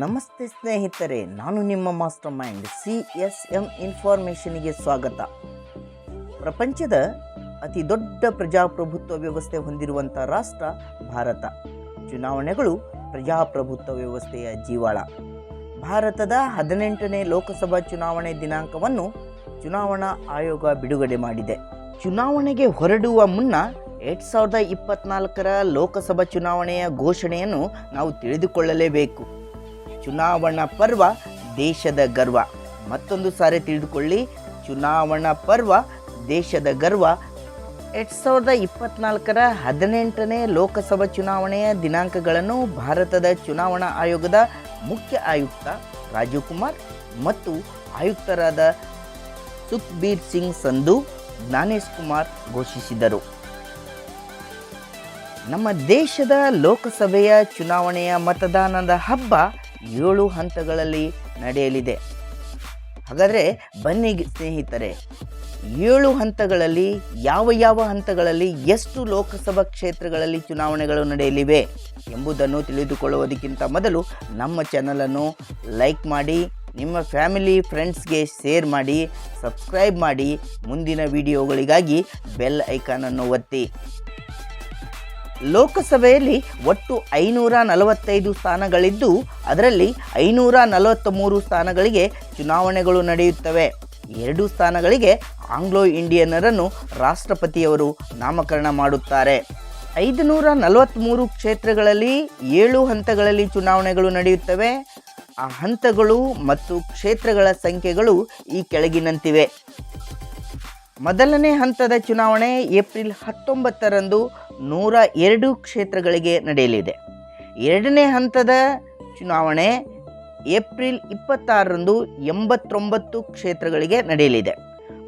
ನಮಸ್ತೆ ಸ್ನೇಹಿತರೆ, ನಾನು ನಿಮ್ಮ master mind C S M ಇನ್ಫಾರ್ಮೇಷನ್ಗೆ ಸ್ವಾಗತ. ಪ್ರಪಂಚದ ಅತಿ ದೊಡ್ಡ ಪ್ರಜಾಪ್ರಭುತ್ವ ವ್ಯವಸ್ಥೆ ಹೊಂದಿರುವಂಥ ರಾಷ್ಟ್ರ ಭಾರತ. ಚುನಾವಣೆಗಳು ಪ್ರಜಾಪ್ರಭುತ್ವ ವ್ಯವಸ್ಥೆಯ ಜೀವಾಳ. ಭಾರತದ ಹದಿನೆಂಟನೇ ಲೋಕಸಭಾ ಚುನಾವಣೆ ದಿನಾಂಕವನ್ನು ಚುನಾವಣಾ ಆಯೋಗ ಬಿಡುಗಡೆ ಮಾಡಿದೆ. ಚುನಾವಣೆಗೆ ಹೊರಡುವ ಮುನ್ನ ಎರಡು ಸಾವಿರದ ಇಪ್ಪತ್ನಾಲ್ಕರ ಲೋಕಸಭಾ ಚುನಾವಣೆಯ ಘೋಷಣೆಯನ್ನು ನಾವು ತಿಳಿದುಕೊಳ್ಳಲೇಬೇಕು. ಚುನಾವಣಾ ಪರ್ವ ದೇಶದ ಗರ್ವ. ಮತ್ತೊಂದು ಸಾರಿ ತಿಳಿದುಕೊಳ್ಳಿ, ಚುನಾವಣಾ ಪರ್ವ ದೇಶದ ಗರ್ವ. ಎರಡು ಸಾವಿರದ ಇಪ್ಪತ್ನಾಲ್ಕರ ಹದಿನೆಂಟನೇ ಲೋಕಸಭಾ ಚುನಾವಣೆಯ ದಿನಾಂಕಗಳನ್ನು ಭಾರತದ ಚುನಾವಣಾ ಆಯೋಗದ ಮುಖ್ಯ ಆಯುಕ್ತ ರಾಜೀವ್ ಕುಮಾರ್ ಮತ್ತು ಆಯುಕ್ತರಾದ ಸುಖ್ಬೀರ್ ಸಿಂಗ್ ಸಂಧು, ಜ್ಞಾನೇಶ್ ಕುಮಾರ್ ಘೋಷಿಸಿದರು. ನಮ್ಮ ದೇಶದ ಲೋಕಸಭೆಯ ಚುನಾವಣೆಯ ಮತದಾನದ ಹಬ್ಬ ಏಳು ಹಂತಗಳಲ್ಲಿ ನಡೆಯಲಿದೆ. ಹಾಗಾದರೆ ಬನ್ನಿ ಸ್ನೇಹಿತರೆ, ಏಳು ಹಂತಗಳಲ್ಲಿ ಯಾವ ಯಾವ ಹಂತಗಳಲ್ಲಿ ಎಷ್ಟು ಲೋಕಸಭಾ ಕ್ಷೇತ್ರಗಳಲ್ಲಿ ಚುನಾವಣೆಗಳು ನಡೆಯಲಿವೆ ಎಂಬುದನ್ನು ತಿಳಿದುಕೊಳ್ಳುವುದಕ್ಕಿಂತ ಮೊದಲು ನಮ್ಮ ಚಾನಲನ್ನು ಲೈಕ್ ಮಾಡಿ, ನಿಮ್ಮ ಫ್ಯಾಮಿಲಿ ಫ್ರೆಂಡ್ಸ್ಗೆ ಶೇರ್ ಮಾಡಿ, ಸಬ್ಸ್ಕ್ರೈಬ್ ಮಾಡಿ, ಮುಂದಿನ ವಿಡಿಯೋಗಳಿಗಾಗಿ ಬೆಲ್ ಐಕಾನನ್ನು ಒತ್ತಿ. ಲೋಕಸಭೆಯಲ್ಲಿ ಒಟ್ಟು ಐನೂರ ನಲವತ್ತೈದು ಸ್ಥಾನಗಳಿದ್ದು, ಅದರಲ್ಲಿ ಐನೂರ ನಲವತ್ತ ಮೂರು ಸ್ಥಾನಗಳಿಗೆ ಚುನಾವಣೆಗಳು ನಡೆಯುತ್ತವೆ. ಎರಡು ಸ್ಥಾನಗಳಿಗೆ ಆಂಗ್ಲೋ ಇಂಡಿಯನ್ನರನ್ನು ರಾಷ್ಟ್ರಪತಿಯವರು ನಾಮಕರಣ ಮಾಡುತ್ತಾರೆ. ಐದುನೂರ ನಲವತ್ತ್ಮೂರು ಕ್ಷೇತ್ರಗಳಲ್ಲಿ ಏಳು ಹಂತಗಳಲ್ಲಿ ಚುನಾವಣೆಗಳು ನಡೆಯುತ್ತವೆ. ಆ ಹಂತಗಳು ಮತ್ತು ಕ್ಷೇತ್ರಗಳ ಸಂಖ್ಯೆಗಳು ಈ ಕೆಳಗಿನಂತಿವೆ. ಮೊದಲನೇ ಹಂತದ ಚುನಾವಣೆ ಏಪ್ರಿಲ್ ಹತ್ತೊಂಬತ್ತರಂದು ನೂರ ಎರಡು ಕ್ಷೇತ್ರಗಳಿಗೆ ನಡೆಯಲಿದೆ. ಎರಡನೇ ಹಂತದ ಚುನಾವಣೆ ಏಪ್ರಿಲ್ ಇಪ್ಪತ್ತಾರರಂದು ಎಂಬತ್ತೊಂಬತ್ತು ಕ್ಷೇತ್ರಗಳಿಗೆ ನಡೆಯಲಿದೆ.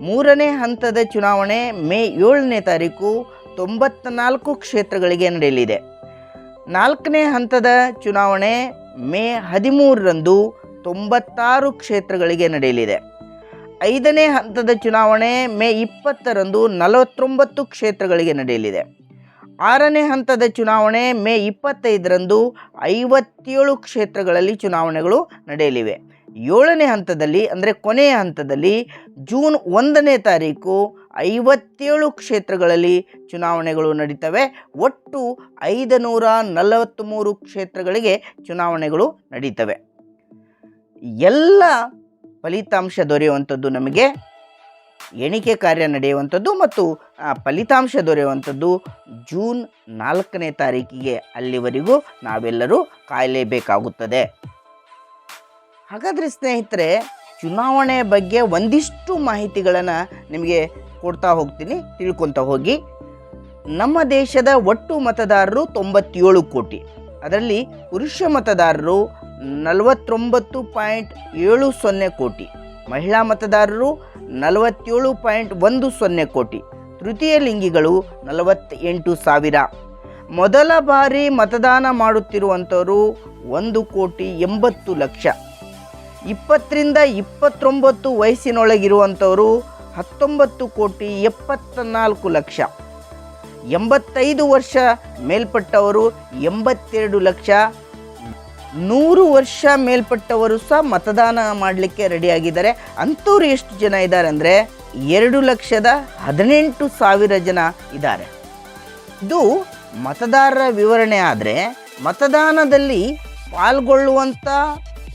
ಮೂರನೇ ಹಂತದ ಚುನಾವಣೆ ಮೇ ಏಳನೇ ತಾರೀಕು ತೊಂಬತ್ನಾಲ್ಕು ಕ್ಷೇತ್ರಗಳಿಗೆ ನಡೆಯಲಿದೆ. ನಾಲ್ಕನೇ ಹಂತದ ಚುನಾವಣೆ ಮೇ ಹದಿಮೂರರಂದು ತೊಂಬತ್ತಾರು ಕ್ಷೇತ್ರಗಳಿಗೆ ನಡೆಯಲಿದೆ. ಐದನೇ ಹಂತದ ಚುನಾವಣೆ ಮೇ ಇಪ್ಪತ್ತರಂದು ನಲವತ್ತೊಂಬತ್ತು ಕ್ಷೇತ್ರಗಳಿಗೆ ನಡೆಯಲಿದೆ. ಆರನೇ ಹಂತದ ಚುನಾವಣೆ ಮೇ ಇಪ್ಪತ್ತೈದರಂದು ಐವತ್ತೇಳು ಕ್ಷೇತ್ರಗಳಲ್ಲಿ ಚುನಾವಣೆಗಳು ನಡೆಯಲಿವೆ. ಏಳನೇ ಹಂತದಲ್ಲಿ ಅಂದರೆ ಕೊನೆಯ ಹಂತದಲ್ಲಿ ಜೂನ್ ಒಂದನೇ ತಾರೀಕು ಐವತ್ತೇಳು ಕ್ಷೇತ್ರಗಳಲ್ಲಿ ಚುನಾವಣೆಗಳು ನಡೀತವೆ. ಒಟ್ಟು ಐದು ನೂರ ನಲವತ್ತ್ಮೂರು ಕ್ಷೇತ್ರಗಳಿಗೆ ಚುನಾವಣೆಗಳು ನಡೀತವೆ. ಎಲ್ಲ ಫಲಿತಾಂಶ ದೊರೆಯುವಂಥದ್ದು ನಮಗೆ ಎಣಿಕೆ ಕಾರ್ಯ ನಡೆಯುವಂಥದ್ದು ಮತ್ತು ಫಲಿತಾಂಶ ದೊರೆಯುವಂಥದ್ದು ಜೂನ್ ನಾಲ್ಕನೇ ತಾರೀಕಿಗೆ ಅಲ್ಲಿವರೆಗೂ ನಾವೆಲ್ಲರೂ ಕಾಯಲೇಬೇಕಾಗುತ್ತದೆ. ಹಾಗಾದರೆ ಸ್ನೇಹಿತರೆ, ಚುನಾವಣೆ ಬಗ್ಗೆ ಒಂದಿಷ್ಟು ಮಾಹಿತಿಗಳನ್ನು ನಿಮಗೆ ಕೊಡ್ತಾ ಹೋಗ್ತೀನಿ ತಿಳ್ಕೊತಾ ಹೋಗಿ. ನಮ್ಮ ದೇಶದ ಒಟ್ಟು ಮತದಾರರು ತೊಂಬತ್ತೇಳು ಕೋಟಿ. ಅದರಲ್ಲಿ ಪುರುಷ ಮತದಾರರು ನಲವತ್ತೊಂಬತ್ತು ಪಾಯಿಂಟ್ ಏಳು ಸೊನ್ನೆ ಕೋಟಿ. ಮಹಿಳಾ ಮತದಾರರು ನಲವತ್ತೇಳು ಪಾಯಿಂಟ್ ಒಂದು ಸೊನ್ನೆ ಕೋಟಿ. ತೃತೀಯ ಲಿಂಗಿಗಳು ನಲವತ್ತೆಂಟು ಸಾವಿರ. ಮೊದಲ ಬಾರಿ ಮತದಾನ ಮಾಡುತ್ತಿರುವಂಥವರು ಒಂದು ಕೋಟಿ ಎಂಬತ್ತು ಲಕ್ಷ. ಇಪ್ಪತ್ತರಿಂದ ಇಪ್ಪತ್ತೊಂಬತ್ತು ವಯಸ್ಸಿನೊಳಗಿರುವಂಥವರು ಹತ್ತೊಂಬತ್ತು ಕೋಟಿ ಎಪ್ಪತ್ತ ನಾಲ್ಕು ಲಕ್ಷ. ಎಂಬತ್ತೈದು ವರ್ಷ ಮೇಲ್ಪಟ್ಟವರು ಎಂಬತ್ತೆರಡು ಲಕ್ಷ ನೂರು ವರ್ಷ ಮೇಲ್ಪಟ್ಟವರು ಸಹ ಮತದಾನ ಮಾಡಲಿಕ್ಕೆ ರೆಡಿಯಾಗಿದ್ದಾರೆ. ಅಂಥವ್ರು ಎಷ್ಟು ಜನ ಇದ್ದಾರೆ ಅಂದರೆ ಎರಡು ಲಕ್ಷದ ಹದಿನೆಂಟು ಸಾವಿರ ಜನ ಇದ್ದಾರೆ. ಇದು ಮತದಾರರ ವಿವರಣೆ ಆದರೆ ಮತದಾನದಲ್ಲಿ ಪಾಲ್ಗೊಳ್ಳುವಂಥ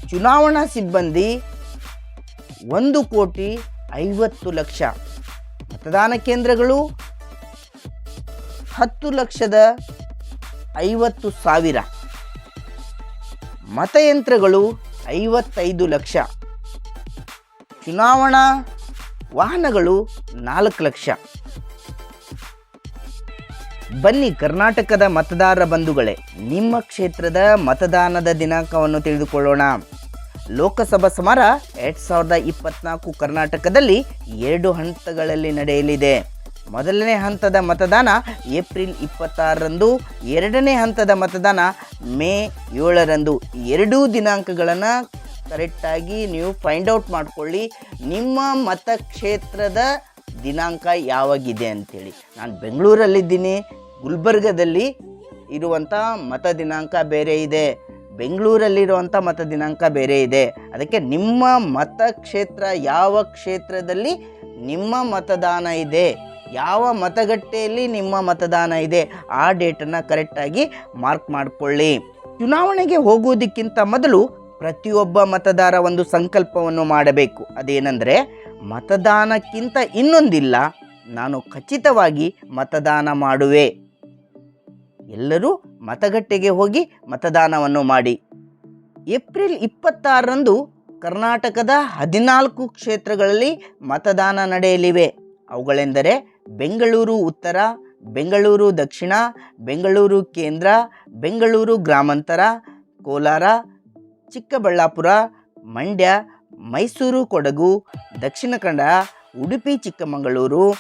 ಚುನಾವಣಾ ಸಿಬ್ಬಂದಿ ಒಂದು ಕೋಟಿ ಐವತ್ತು ಲಕ್ಷ. ಮತದಾನ ಕೇಂದ್ರಗಳು ಹತ್ತು ಲಕ್ಷದ ಐವತ್ತು ಸಾವಿರ. ಮತಯಂತ್ರಗಳು ಐವತ್ತೈದು ಲಕ್ಷ. ಚುನಾವಣಾ ವಾಹನಗಳು ನಾಲ್ಕು ಲಕ್ಷ. ಬನ್ನಿ ಕರ್ನಾಟಕದ ಮತದಾರ ಬಂಧುಗಳೇ, ನಿಮ್ಮ ಕ್ಷೇತ್ರದ ಮತದಾನದ ದಿನಾಂಕವನ್ನು ತಿಳಿದುಕೊಳ್ಳೋಣ. ಲೋಕಸಭಾ ಸಮರ ಎರಡು ಸಾವಿರದ ಇಪ್ಪತ್ನಾಲ್ಕು ಕರ್ನಾಟಕದಲ್ಲಿ ಎರಡು ಹಂತಗಳಲ್ಲಿ ನಡೆಯಲಿದೆ. ಮೊದಲನೇ ಹಂತದ ಮತದಾನ ಏಪ್ರಿಲ್ ಇಪ್ಪತ್ತಾರರಂದು, ಎರಡನೇ ಹಂತದ ಮತದಾನ ಮೇ ಏಳರಂದು. ಎರಡೂ ದಿನಾಂಕಗಳನ್ನು ಕರೆಕ್ಟಾಗಿ ನೀವು ಫೈಂಡ್ ಔಟ್ ಮಾಡಿಕೊಳ್ಳಿ. ನಿಮ್ಮ ಮತಕ್ಷೇತ್ರದ ದಿನಾಂಕ ಯಾವಾಗಿದೆ ಅಂಥೇಳಿ ನಾನು ಬೆಂಗಳೂರಲ್ಲಿದ್ದೀನಿ, ಗುಲ್ಬರ್ಗದಲ್ಲಿ ಇರುವಂಥ ಮತ ದಿನಾಂಕ ಬೇರೆ ಇದೆ. ಬೆಂಗಳೂರಲ್ಲಿರುವಂಥ ಮತ ದಿನಾಂಕ ಬೇರೆ ಇದೆ. ಅದಕ್ಕೆ ನಿಮ್ಮ ಮತಕ್ಷೇತ್ರ ಯಾವ ಕ್ಷೇತ್ರದಲ್ಲಿ ನಿಮ್ಮ ಮತದಾನ ಇದೆ? ಯಾವ ಮತಗಟ್ಟೆಯಲ್ಲಿ ನಿಮ್ಮ ಮತದಾನ ಇದೆ ಆ ಡೇಟನ್ನು ಕರೆಕ್ಟಾಗಿ ಮಾರ್ಕ್ ಮಾಡಿಕೊಳ್ಳಿ. ಚುನಾವಣೆಗೆ ಹೋಗುವುದಕ್ಕಿಂತ ಮೊದಲು ಪ್ರತಿಯೊಬ್ಬ ಮತದಾರ ಒಂದು ಸಂಕಲ್ಪವನ್ನು ಮಾಡಬೇಕು. ಅದೇನೆಂದರೆ ಮತದಾನಕ್ಕಿಂತ ಇನ್ನೊಂದಿಲ್ಲ, ನಾನು ಖಚಿತವಾಗಿ ಮತದಾನ ಮಾಡುವೆ. ಎಲ್ಲರೂ ಮತಗಟ್ಟೆಗೆ ಹೋಗಿ ಮತದಾನವನ್ನು ಮಾಡಿ. ಏಪ್ರಿಲ್ ಇಪ್ಪತ್ತಾರರಂದು ಕರ್ನಾಟಕದ ಹದಿನಾಲ್ಕು ಕ್ಷೇತ್ರಗಳಲ್ಲಿ ಮತದಾನ ನಡೆಯಲಿವೆ. ಅವುಗಳೆಂದರೆ ಬೆಂಗಳೂರು ಉತ್ತರ, ಬೆಂಗಳೂರು ದಕ್ಷಿಣ, ಬೆಂಗಳೂರು ಕೇಂದ್ರ, ಬೆಂಗಳೂರು ಗ್ರಾಮಾಂತರ, ಕೋಲಾರ, ಚಿಕ್ಕಬಳ್ಳಾಪುರ, ಮಂಡ್ಯ, ಮೈಸೂರು, ಕೊಡಗು, ದಕ್ಷಿಣ ಕನ್ನಡ, ಉಡುಪಿ, ಚಿಕ್ಕಮಗಳೂರು,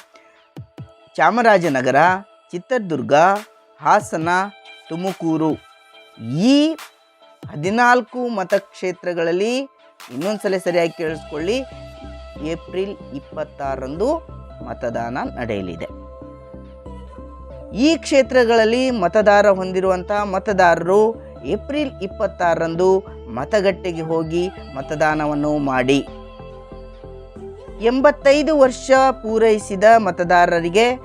ಚಾಮರಾಜನಗರ, ಚಿತ್ರದುರ್ಗ, ಹಾಸನ, ತುಮಕೂರು. ಈ ಹದಿನಾಲ್ಕು ಮತಕ್ಷೇತ್ರಗಳಲ್ಲಿ ಇನ್ನೊಂದು ಸಲ ಸರಿಯಾಗಿ ಕೇಳಿಸ್ಕೊಳ್ಳಿ. ಏಪ್ರಿಲ್ ಇಪ್ಪತ್ತಾರರಂದು ಮತದಾನ ನಡೆಯಲಿದೆ. ಈ ಕ್ಷೇತ್ರಗಳಲ್ಲಿ ಮತದಾರ ಹೊಂದಿರುವಂಥ ಮತದಾರರು ಏಪ್ರಿಲ್ ಇಪ್ಪತ್ತಾರರಂದು ಮತಗಟ್ಟೆಗೆ ಹೋಗಿ ಮತದಾನವನ್ನು ಮಾಡಿ. ಎಂಬತ್ತೈದು ವರ್ಷ ಪೂರೈಸಿದ ಮತದಾರರಿಗೆ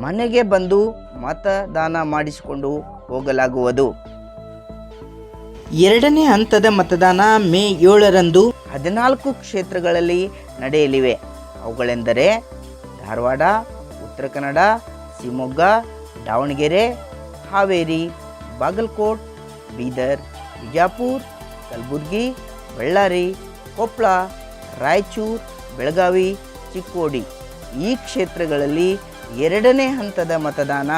ಮನೆಗೆ ಬಂದು ಮತದಾನ ಮಾಡಿಸಿಕೊಂಡು ಹೋಗಲಾಗುವುದು. ಎರಡನೇ ಹಂತದ ಮತದಾನ ಮೇ ಏಳರಂದು ಹದಿನಾಲ್ಕು ಕ್ಷೇತ್ರಗಳಲ್ಲಿ ನಡೆಯಲಿವೆ. ಅವುಗಳೆಂದರೆ ಧಾರವಾಡ, ಉತ್ತರ ಕನ್ನಡ, ಶಿವಮೊಗ್ಗ, ದಾವಣಗೆರೆ, ಹಾವೇರಿ, ಬಾಗಲಕೋಟ್, ಬೀದರ್, ಬಿಜಾಪುರ್, ಕಲಬುರ್ಗಿ, ಬಳ್ಳಾರಿ ಕೊಪ್ಪಳ ರಾಯಚೂರು, ಬೆಳಗಾವಿ, ಚಿಕ್ಕೋಡಿ ಈ ಕ್ಷೇತ್ರಗಳಲ್ಲಿ ಎರಡನೇ ಹಂತದ ಮತದಾನ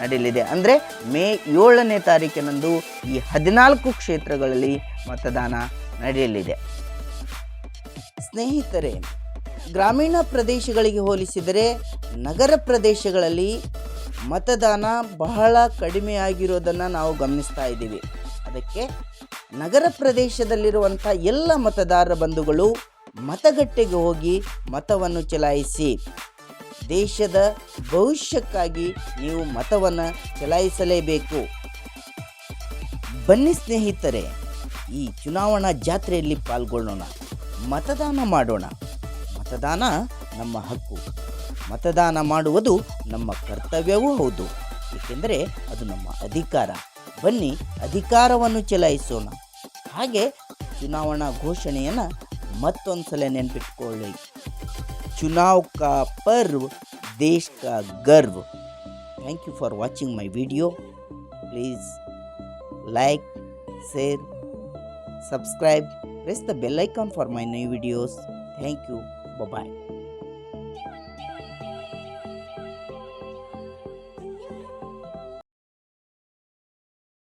ನಡೆಯಲಿದೆ. ಅಂದರೆ ಮೇ ಏಳನೇ ತಾರೀಕಿನಂದು ಈ ಹದಿನಾಲ್ಕು ಕ್ಷೇತ್ರಗಳಲ್ಲಿ ಮತದಾನ ನಡೆಯಲಿದೆ. ಸ್ನೇಹಿತರೆ ಗ್ರಾಮೀಣ ಪ್ರದೇಶಗಳಿಗೆ ಹೋಲಿಸಿದರೆ ನಗರ ಪ್ರದೇಶಗಳಲ್ಲಿ ಮತದಾನ ಬಹಳ ಕಡಿಮೆಯಾಗಿರೋದನ್ನು ನಾವು ಗಮನಿಸ್ತಾ ಇದ್ದೀವಿ. ಅದಕ್ಕೆ ನಗರ ಪ್ರದೇಶದಲ್ಲಿರುವಂಥ ಎಲ್ಲ ಮತದಾರ ಬಂಧುಗಳು ಮತಗಟ್ಟೆಗೆ ಹೋಗಿ ಮತವನ್ನು ಚಲಾಯಿಸಿ, ದೇಶದ ಭವಿಷ್ಯಕ್ಕಾಗಿ ನೀವು ಮತವನ್ನು ಚಲಾಯಿಸಲೇಬೇಕು. ಬನ್ನಿ ಸ್ನೇಹಿತರೆ, ಈ ಚುನಾವಣಾ ಜಾತ್ರೆಯಲ್ಲಿ ಪಾಲ್ಗೊಳ್ಳೋಣ, ಮತದಾನ ಮಾಡೋಣ. ಮತದಾನ ನಮ್ಮ ಹಕ್ಕು. ಮತದಾನ ಮಾಡುವುದು ನಮ್ಮ ಕರ್ತವ್ಯವೂ ಹೌದು. ಏಕೆಂದರೆ ಅದು ನಮ್ಮ ಅಧಿಕಾರ. ಬನ್ನಿ ಅಧಿಕಾರವನ್ನು ಚಲಾಯಿಸೋಣ. ಹಾಗೆ ಚುನಾವಣಾ ಘೋಷಣೆಯನ್ನು ಮತ್ತೊಂದು ಸಲ ನೆನಪಿಟ್ಕೊಳ್ಳಿ. ಚುನಾವ್ ಕಾ ಪರ್ವ್, ದೇಶ್ ಕಾ ಗರ್ವ್. Thank you for watching my video please like share subscribe. Press the bell icon for my new videos. Thank you 拜拜。